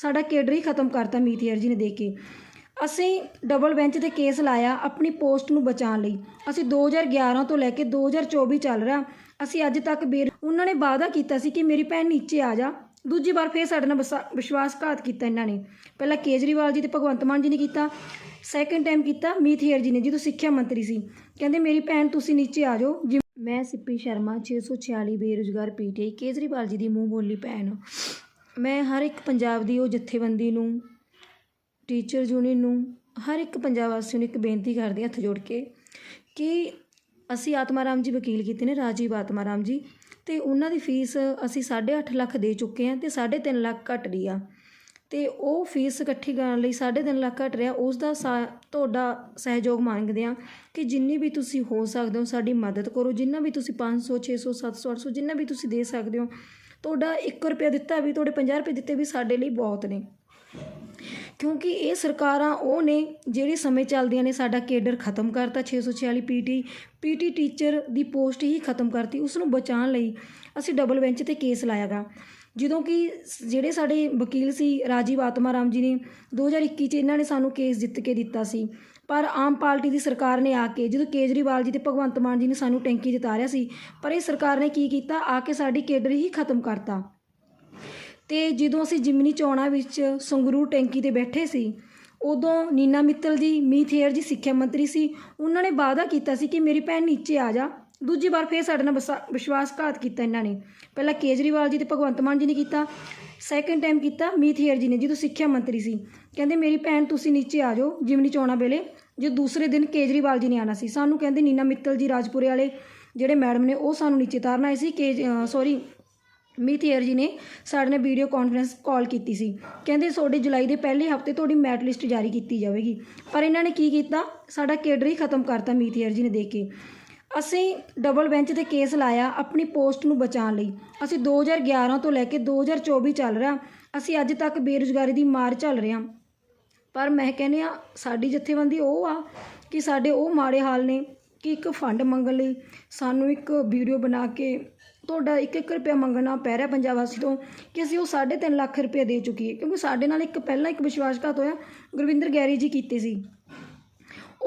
ਸਾਡਾ ਕੇਡਰ ਹੀ ਖਤਮ ਕਰਤਾ ਮੀਤੀਅਰ ਜੀ ਨੇ ਦੇਖ ਕੇ। ਅਸੀਂ ਡਬਲ ਬੈਂਚ ਤੇ ਕੇਸ ਲਾਇਆ ਆਪਣੀ ਪੋਸਟ ਨੂੰ ਬਚਾਉਣ ਲਈ। ਅਸੀਂ 2011 ਤੋਂ ਲੈ ਕੇ 2024 ਚੱਲ ਰਿਹਾ। ਅਸੀਂ ਅੱਜ ਤੱਕ ਬੇਰ ਉਹਨਾਂ ਨੇ ਵਾਅਦਾ ਕੀਤਾ ਸੀ ਕਿ ਮੇਰੀ ਭੈਣ ਨੀਚੇ ਆ ਜਾ। ਦੂਜੀ ਵਾਰ ਫੇਰ ਸਾਡੇ ਨਾਲ ਵਸਾ- ਵਿਸ਼ਵਾਸਘਾਤ ਕੀਤਾ ਇਹਨਾਂ ਨੇ। ਪਹਿਲਾਂ ਕੇਜਰੀਵਾਲ ਜੀ ਤੇ ਭਗਵੰਤ ਮਾਨ ਜੀ ਨੇ ਕੀਤਾ। ਸੈਕੰਡ ਟਾਈਮ ਕੀਤਾ ਮੀਥੇਰ ਜੀ ਨੇ, ਜਦੋਂ ਸਿੱਖਿਆ ਮੰਤਰੀ ਸੀ। ਕਹਿੰਦੇ, ਮੇਰੀ ਭੈਣ, ਤੁਸੀਂ ਨੀਚੇ ਆ ਜਾਓ। ਜਿਵੇਂ- ਮੈਂ ਸਿੱਪੀ ਸ਼ਰਮਾ 646 ਬੇਰੁਜ਼ਗਾਰ ਪੀਟੀਆਈ ਕੇਜਰੀਵਾਲ ਜੀ ਦੀ ਮੂੰਹ ਬੋਲੀ ਭੈਣ। ਮੈਂ ਹਰ ਇੱਕ ਪੰਜਾਬ ਦੀ ਉਹ ਜਥੇਬੰਦੀ ਨੂੰ ਟੀਚਰ ਯੂਨੀਅਨ ਨੂੰ, ਹਰ ਇੱਕ ਪੰਜਾਬ ਵਾਸੀ ਨੂੰ ਇੱਕ ਬੇਨਤੀ ਕਰਦੀ ਹਾਂ ਹੱਥ ਜੋੜ ਕੇ ਕਿ ਅਸੀਂ ਆਤਮਾ ਰਾਮ ਜੀ ਵਕੀਲ ਕੀਤੇ ਨੇ, ਰਾਜੀਵ ਆਤਮਾ ਰਾਮ ਜੀ, ਤੇ ਉਹਨਾਂ ਦੀ ਫੀਸ ਅਸੀਂ 8.5 ਲੱਖ ਦੇ ਚੁੱਕੇ ਹਾਂ ਤੇ 3.5 ਲੱਖ ਘਟ ਰਹੀ ਆ। ਤੇ ਉਹ ਫੀਸ ਇਕੱਠੀ ਕਰਨ ਲਈ 3.5 ਲੱਖ ਘਟ ਰਿਹਾ, ਉਸ ਦਾ ਸਾ- ਤੁਹਾਡਾ ਸਹਿਯੋਗ ਮੰਗਦੇ ਆ ਕਿ ਜਿੰਨੀ ਵੀ ਤੁਸੀਂ ਹੋ ਸਕਦੇ ਹੋ ਸਾਡੀ ਮਦਦ ਕਰੋ, ਜਿੰਨਾ ਵੀ ਤੁਸੀਂ 500 600 700 800 ਜਿੰਨਾ ਵੀ ਤੁਸੀਂ ਦੇ ਸਕਦੇ ਹੋ ਤੁਹਾਡਾ 1 ਰੁਪਿਆ ਦਿੱਤਾ ਵੀ, ਤੁਹਾਡੇ 50 ਰੁਪਏ ਦਿੱਤੇ ਵੀ ਸਾਡੇ ਲਈ ਬਹੁਤ ਨੇ। ਕਿਉਂਕਿ ਇਹ ਸਰਕਾਰਾਂ, ਉਹ ਨੇ ਜਿਹੜੇ ਸਮੇਂ ਚੱਲਦੀਆਂ ਨੇ, ਸਾਡਾ ਕੇਡਰ ਖਤਮ ਕਰਤਾ 646 ਪੀਟੀ ਪੀਟੀ ਟੀਚਰ ਦੀ ਪੋਸਟ ਹੀ ਖਤਮ ਕਰਤੀ ਉਸ ਨੂੰ ਬਚਾਉਣ ਲਈ ਅਸੀਂ ਡਬਲ ਬੈਂਚ ਤੇ ਕੇਸ ਲਾਇਆਗਾ। ਜਦੋਂ ਕਿ ਜਿਹੜੇ ਸਾਡੇ ਵਕੀਲ ਸੀ ਰਾਜੀਵ ਆਤਮਾ ਰਾਮ ਜੀ ਨੇ 2021 ਚ ਇਹਨਾਂ ਨੇ ਸਾਨੂੰ ਕੇਸ ਜਿੱਤ ਕੇ ਦਿੱਤਾ ਸੀ। ਪਰ ਆਮ ਪਾਰਟੀ ਦੀ ਸਰਕਾਰ ਨੇ ਆ ਕੇ, ਜਦੋਂ ਕੇਜਰੀਵਾਲ ਜੀ ਤੇ ਭਗਵੰਤ ਮਾਨ ਜੀ ਨੇ ਸਾਨੂੰ ਟੈਂਕੀ ਜਿਤਾਰਿਆ ਸੀ, ਪਰ ਇਹ ਸਰਕਾਰ ਨੇ ਕੀ ਕੀਤਾ? ਆ ਕੇ ਸਾਡੀ ਕੇਡਰ ਹੀ ਖਤਮ ਕਰਤਾ। ਤੇ ਜਦੋਂ ਅਸੀਂ ਜਿਮਨੀ ਚੋਣਾਂ ਵਿੱਚ ਸੰਗਰੂਰ ਟੈਂਕੀ ਤੇ ਬੈਠੇ ਸੀ, ਉਦੋਂ ਨੀਨਾ ਮਿੱਤਲ ਜੀ ਮੀਥੇਰ ਜੀ ਸਿੱਖਿਆ ਮੰਤਰੀ ਸੀ, ਉਹਨਾਂ ਨੇ ਵਾਅਦਾ ਕੀਤਾ ਸੀ ਕਿ ਮੇਰੀ ਭੈਣ ਨੀਚੇ ਆ ਜਾ। ਦੂਜੀ ਵਾਰ ਫੇਰ ਸਾਡੇ ਨਾਲ ਵਸਾ- ਵਿਸ਼ਵਾਸਘਾਤ ਕੀਤਾ ਇਹਨਾਂ ਨੇ। ਪਹਿਲਾਂ ਕੇਜਰੀਵਾਲ ਜੀ ਤੇ ਭਗਵੰਤ ਮਾਨ ਜੀ ਨੇ ਕੀਤਾ ਸੈਕੰਡ ਟਾਈਮ ਕੀਤਾ ਮੀਥੇਰ ਜੀ ਨੇ ਜਦੋਂ ਸਿੱਖਿਆ ਮੰਤਰੀ ਸੀ। ਕਹਿੰਦੇ, ਮੇਰੀ ਭੈਣ, ਤੁਸੀਂ ਨੀਚੇ ਆ ਜਾਓ, ਜਿਮਨੀ ਚੋਣਾਂ ਵੇਲੇ, ਜੇ ਦੂਸਰੇ ਦਿਨ ਕੇਜਰੀਵਾਲ ਜੀ ਨੇ ਆਣਾ ਸੀ। ਸਾਨੂੰ ਕਹਿੰਦੇ, ਨੀਨਾ ਮਿੱਤਲ ਜੀ ਰਾਜਪੁਰੇ ਵਾਲੇ ਜਿਹੜੇ ਮੈਡਮ ਨੇ, ਉਹ ਸਾਨੂੰ ਨੀਚੇ ਤਾਰਨ ਆਏ ਸੀ। ਕੇ ਸੌਰੀ ਮੀਥੇਰ ਜੀ ਨੇ ਸਾਡੇ ਨਾਲ ਵੀਡੀਓ ਕਾਨਫਰੰਸ ਕਾਲ ਕੀਤੀ ਸੀ। ਕਹਿੰਦੇ, ਤੁਹਾਡੇ ਜੁਲਾਈ ਦੇ ਪਹਿਲੇ ਹਫ਼ਤੇ ਤੁਹਾਡੀ ਮੈਟ ਲਿਸਟ ਜਾਰੀ ਕੀਤੀ ਜਾਵੇਗੀ। ਪਰ ਇਹਨਾਂ ਨੇ ਕੀ ਕੀਤਾ? ਸਾਡਾ ਕੇਡਰ ਹੀ ਖਤਮ ਕਰਤਾ ਮੀਥੇਰ ਜੀ ਨੇ ਦੇਖ ਕੇ। ਅਸੀਂ ਡਬਲ ਬੈਂਚ ਤੇ ਕੇਸ ਲਾਇਆ ਆਪਣੀ ਪੋਸਟ ਨੂੰ ਬਚਾਉਣ ਲਈ। ਅਸੀਂ 2011 ਤੋਂ ਲੈ ਕੇ 2024 ਚੱਲ ਰਿਹਾ। ਅਸੀਂ ਅੱਜ ਤੱਕ ਬੇਰੁਜ਼ਗਾਰੀ ਦੀ ਮਾਰ ਚੱਲ ਰਹੇ ਹਾਂ। ਪਰ ਮੈਂ ਕਹਿੰਦੀ ਹਾਂ, ਸਾਡੀ ਜਥੇਬੰਦੀ ਉਹ ਆ ਕਿ ਸਾਡੇ ਉਹ ਮਾੜੇ ਹਾਲ ਨੇ ਕਿ ਇੱਕ ਫੰਡ ਮੰਗਣ ਲਈ ਸਾਨੂੰ ਇੱਕ ਵੀਡੀਓ ਬਣਾ ਕੇ ਤੁਹਾਡਾ ਇੱਕ ਇੱਕ ਰੁਪਿਆ ਮੰਗਣਾ ਪੈ ਰਿਹਾ ਪੰਜਾਬ ਵਾਸੀ ਤੋਂ ਕਿ ਅਸੀਂ ਉਹ 3.5 ਲੱਖ ਰੁਪਏ ਦੇ ਚੁੱਕੀਏ। ਕਿਉਂਕਿ ਸਾਡੇ ਨਾਲ ਇੱਕ ਪਹਿਲਾਂ ਇੱਕ ਵਿਸ਼ਵਾਸਘਾਤ ਹੋਇਆ, ਗੁਰਵਿੰਦਰ ਗੈਰੀ ਜੀ ਕੀਤੇ ਸੀ।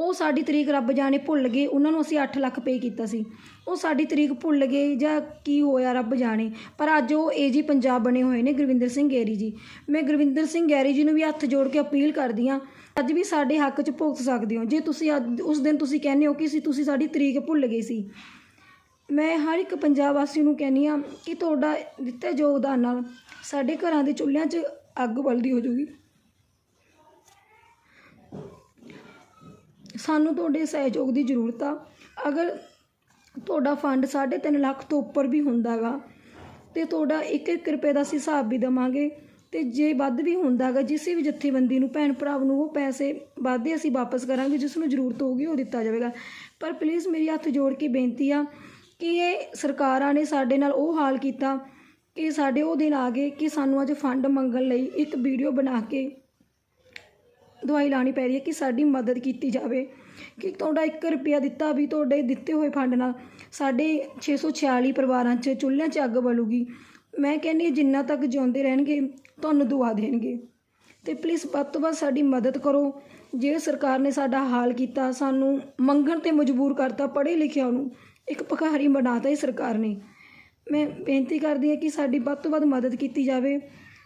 ਉਹ ਸਾਡੀ ਤਰੀਕ ਰੱਬ ਜਾਣੇ ਭੁੱਲ ਗਏ, ਉਹਨਾਂ ਨੂੰ ਅਸੀਂ 8 ਲੱਖ ਪੇ ਕੀਤਾ ਸੀ। ਉਹ ਸਾਡੀ ਤਰੀਕ ਭੁੱਲ ਗਏ ਜਾਂ ਕੀ ਹੋਇਆ ਰੱਬ ਜਾਣੇ। ਪਰ ਅੱਜ ਉਹ ਏਜੀ ਪੰਜਾਬ ਬਣੇ ਹੋਏ ਨੇ ਗੁਰਵਿੰਦਰ ਸਿੰਘ ਗੈਰੀ ਜੀ। ਮੈਂ ਗੁਰਵਿੰਦਰ ਸਿੰਘ ਗੈਰੀ ਜੀ ਨੂੰ ਵੀ ਹੱਥ ਜੋੜ ਕੇ ਅਪੀਲ ਕਰਦੀ ਹਾਂ, ਅੱਜ ਵੀ ਸਾਡੇ ਹੱਕ 'ਚ ਭੁਗਤ ਸਕਦੇ ਹੋ। ਜੇ ਤੁਸੀਂ ਅੱਜ, ਉਸ ਦਿਨ ਤੁਸੀਂ ਕਹਿੰਦੇ ਹੋ ਕਿ ਸੀ ਤੁਸੀਂ ਸਾਡੀ ਤਰੀਕ ਭੁੱਲ ਗਏ ਸੀ। ਮੈਂ ਹਰ ਇੱਕ ਪੰਜਾਬ ਵਾਸੀ ਨੂੰ ਕਹਿੰਦੀ ਹਾਂ ਕਿ ਤੁਹਾਡਾ ਦਿੱਤੇ ਯੋਗਦਾਨ ਨਾਲ ਸਾਡੇ ਘਰਾਂ ਦੇ ਚੁੱਲ੍ਹਿਆਂ 'ਚ ਅੱਗ ਬਲਦੀ ਹੋ ਜੂਗੀ ਸਾਨੂੰ ਤੁਹਾਡੇ ਸਹਿਯੋਗ ਦੀ ਜ਼ਰੂਰਤ ਆ। ਅਗਰ ਤੁਹਾਡਾ ਫੰਡ 3.5 ਲੱਖ ਤੋਂ ਉੱਪਰ ਵੀ ਹੁੰਦਾ ਗਾ ਅਤੇ ਤੁਹਾਡਾ 1-1 ਰੁਪਏ ਦਾ ਅਸੀਂ ਹਿਸਾਬ ਵੀ ਦੇਵਾਂਗੇ। ਅਤੇ ਜੇ ਵੱਧ ਵੀ ਹੁੰਦਾ ਗਾ ਜਿਸ ਵੀ ਜਥੇਬੰਦੀ ਨੂੰ ਭੈਣ ਭਰਾ ਨੂੰ ਉਹ ਪੈਸੇ ਵਾਧੇ ਅਸੀਂ ਵਾਪਸ ਕਰਾਂਗੇ, ਜਿਸ ਨੂੰ ਜ਼ਰੂਰਤ ਹੋਊਗੀ ਉਹ ਦਿੱਤਾ ਜਾਵੇਗਾ। ਪਰ ਪਲੀਜ਼ ਮੇਰੀ ਹੱਥ ਜੋੜ ਕੇ ਬੇਨਤੀ ਆ ਕਿ ਇਹ ਸਰਕਾਰਾਂ ਨੇ ਸਾਡੇ ਨਾਲ ਉਹ ਹਾਲ ਕੀਤਾ ਕਿ ਸਾਡੇ ਉਹ ਦਿਨ ਆ ਗਏ ਕਿ ਸਾਨੂੰ ਅੱਜ ਫੰਡ ਮੰਗਣ ਲਈ ਇੱਕ ਵੀਡੀਓ ਬਣਾ ਕੇ ਦਵਾਈ ਲਾਣੀ ਪੈ ਰਹੀ ਹੈ ਕਿ ਸਾਡੀ ਮਦਦ ਕੀਤੀ ਜਾਵੇ, ਕਿ ਤੁਹਾਡਾ 1 ਰੁਪਿਆ ਦਿੱਤਾ ਵੀ ਤੁਹਾਡੇ ਦਿੱਤੇ ਹੋਏ ਫੰਡ ਨਾਲ ਸਾਡੇ 646 ਪਰਿਵਾਰਾਂ 'ਚ ਚੁੱਲ੍ਹਿਆਂ 'ਚ ਅੱਗ ਬਲੂਗੀ। ਮੈਂ ਕਹਿੰਦੀ ਹਾਂ ਜਿੰਨਾ ਤੱਕ ਜਿਉਂਦੇ ਰਹਿਣਗੇ, ਤੁਹਾਨੂੰ ਦੁਆ ਦੇਣਗੇ। ਤੇ ਪਲੀਜ਼ ਵੱਧ ਤੋਂ ਵੱਧ ਸਾਡੀ ਮਦਦ ਕਰੋ। ਜੇ ਸਰਕਾਰ ਨੇ ਸਾਡਾ ਹਾਲ ਕੀਤਾ, ਸਾਨੂੰ ਮੰਗਣ ਤੇ ਮਜਬੂਰ ਕਰਤਾ ਪੜ੍ਹੇ ਲਿਖਿਆ ਨੂੰ ਇੱਕ ਭਿਖਾਰੀ ਬਣਾਤਾ ਇਹ ਸਰਕਾਰ ਨੇ। ਮੈਂ ਬੇਨਤੀ ਕਰਦੀ ਹਾਂ ਕਿ ਸਾਡੀ ਵੱਧ ਤੋਂ ਵੱਧ ਮਦਦ ਕੀਤੀ ਜਾਵੇ।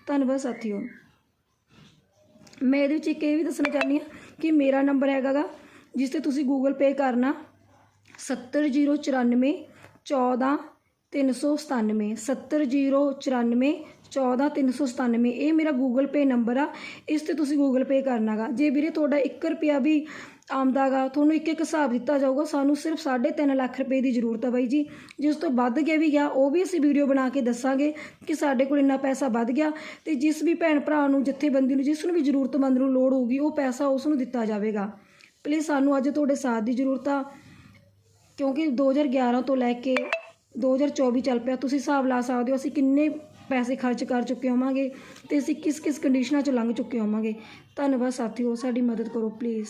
ਧੰਨਵਾਦ ਸਾਥੀਓ। ਮੈਂ ਇਹਦੇ ਵਿੱਚ ਇੱਕ ਇਹ ਵੀ ਦੱਸਣਾ ਚਾਹੁੰਦੀ ਹਾਂ ਕਿ ਮੇਰਾ ਨੰਬਰ ਹੈਗਾ ਗਾ ਜਿਸ ਤੇ ਤੁਸੀਂ ਗੂਗਲ ਪੇ ਕਰਨਾ 70094 14 397 70094 14 397 ਇਹ ਮੇਰਾ ਗੂਗਲ ਪੇ ਨੰਬਰ ਆ। ਇਸ ਤੇ ਤੁਸੀਂ ਗੂਗਲ ਪੇ ਕਰਨਾਗਾ ਜੇ ਵੀਰੇ ਤੁਹਾਡਾ 1 ਰੁਪਿਆ ਵੀ ਆਮਦਾਗਾ ਤੁਹਾਨੂੰ ਇੱਕ ਇੱਕ ਹਿਸਾਬ ਦਿੱਤਾ ਜਾਊਗਾ, ਸਾਨੂੰ ਸਿਰਫ 3.5 ਲੱਖ ਰੁਪਏ ਦੀ ਜ਼ਰੂਰਤ ਆ ਬਾਈ ਜੀ। ਜਿਸ ਤੋਂ ਵੱਧ ਗਿਆ ਵੀ ਗਿਆ, ਉਹ ਵੀ ਅਸੀਂ ਵੀਡੀਓ ਬਣਾ ਕੇ ਦੱਸਾਂਗੇ ਕਿ ਸਾਡੇ ਕੋਲ ਇੰਨਾ ਪੈਸਾ ਵੱਧ ਗਿਆ ਤੇ ਜਿਸ ਵੀ ਭੈਣ ਭਰਾ ਨੂੰ, ਜਥੇਬੰਦੀ ਨੂੰ, ਜਿਸ ਨੂੰ ਵੀ ਜ਼ਰੂਰਤਮੰਦ ਨੂੰ ਲੋੜ ਹੋਊਗੀ, ਉਹ ਪੈਸਾ ਉਸ ਨੂੰ ਦਿੱਤਾ ਜਾਵੇਗਾ। ਪਲੀਜ਼ ਸਾਨੂੰ ਅੱਜ ਤੁਹਾਡੇ ਸਾਥ ਦੀ ਜ਼ਰੂਰਤ ਆ, ਕਿਉਂਕਿ 2011 ਤੋਂ ਲੈ ਕੇ 2024 ਚੱਲ ਪਿਆ। ਤੁਸੀਂ ਹਿਸਾਬ ਲਾ ਸਕਦੇ ਹੋ, ਅਸੀਂ ਕਿੰਨੇ ਪੈਸੇ ਖਰਚ ਕਰ ਚੁੱਕੇ ਹੋਵਾਂਗੇ ਤੇ ਅਸੀਂ ਕਿਸ ਕਿਸ ਕੰਡੀਸ਼ਨਾਂ 'ਚ ਲੰਘ ਚੁੱਕੇ ਹੋਵਾਂਗੇ। ਧੰਨਵਾਦ ਸਾਥੀਓ, ਸਾਡੀ ਮਦਦ ਕਰੋ ਪਲੀਜ਼